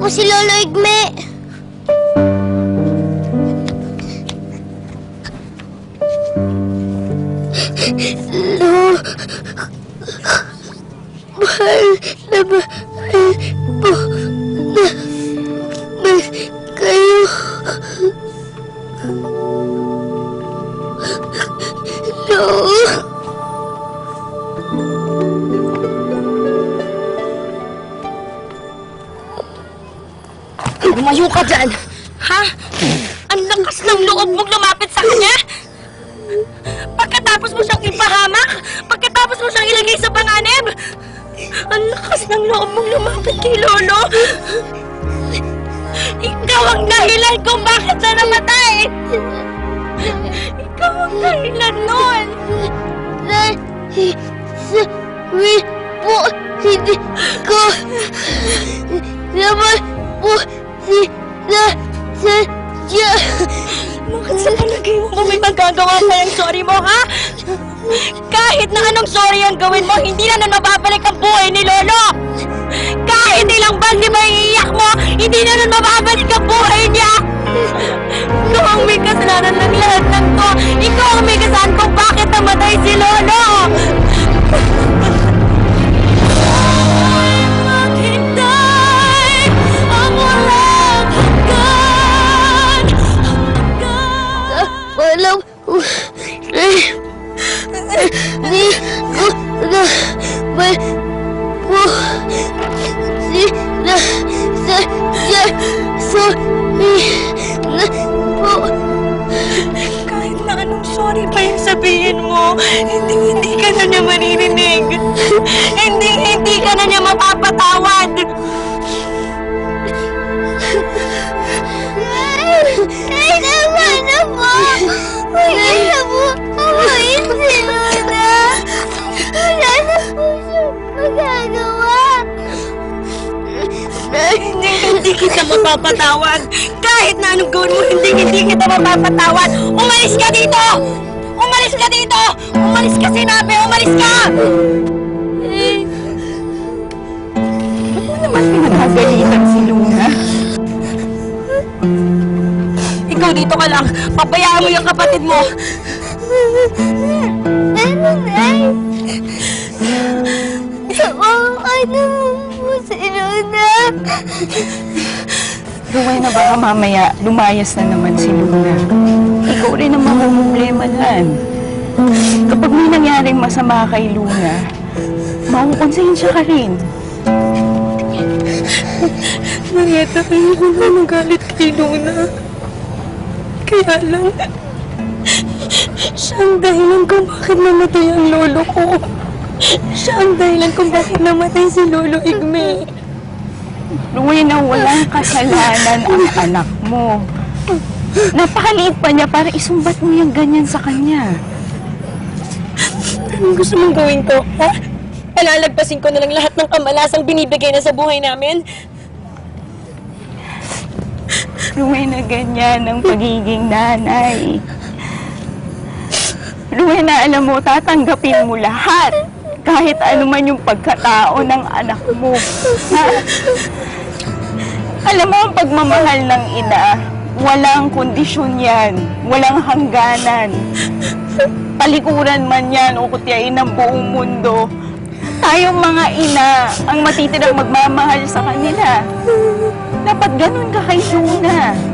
po si Lolo Igme. Lo, mahal na mahal po na. Lumayo ka dyan! Ha? Ang lakas ng loob mong lumapit sa kanya? Pagkatapos mo siyang ipahamak? Pagkatapos mo siyang ilagay sa panganib? Ang lakas ng loob mong lumapit kay Lolo! Ikaw ang dahilan kung bakit siya namatay! Ikaw ang dahilan nun! Sabi po, hindi ko naman po. Bakit sa palagay mo kung may magagawa pa yung sorry mo, ha? Kahit na anong sorry ang gawin mo, hindi na nun mababalik ang buhay ni Lolo! Kahit ilang bandi ba iiyak mo, hindi na nun mababalik ang buhay niya! Ikaw ang may kasalanan ng lahat ng to! Ikaw ang may kasalanan mo, hindi hindi ka na niya maririnig. hindi hindi ka na niya mapapatawad. Ay, naman na po! Huwag na po awayin si Luna! Wala na po siya magagawa! hindi hindi kita mapapatawad. Kahit na anong gawin mo, hindi hindi kita mapapatawad. Umalis ka dito! Umalis ka dito! Umalis ka sinabi! Umalis ka! Ano naman pinagagalitan si Luna? Ikaw dito ka lang. Pabayaan mo yung kapatid mo. Ano, Nay? Naman po si Luna! Rowena, baka mamaya lumayas na naman si Luna. Ikaw rin ang mamumblema yan. Kapag may nangyaring masama kay Luna, mauukonsensya ka rin. Marietta, ayoko na magalit kay Luna. Kaya lang, siya ang dahilan kung bakit namatay ang lolo ko. Siya ang dahilan kung bakit namatay si Lolo Igme. Rowena, walang kasalanan ang anak mo. Napakaliit pa niya para isumbat mo yung ganyan sa kanya. Anong gusto mong gawin ko, ha? Palalagpasin ko na lang lahat ng kamalasang binibigay na sa buhay namin. Rowena, ganyan ang pagiging nanay. Rowena, alam mo, tatanggapin mo lahat. Kahit ano man yung pagkatao ng anak mo. Ha? Alam mo, ang pagmamahal ng ina, walang kondisyon yan. Walang hangganan. Palikuran man yan o kutyain ng buong mundo. Tayong mga ina ang matitirang magmamahal sa kanila. Dapat ganun ka kay Luna.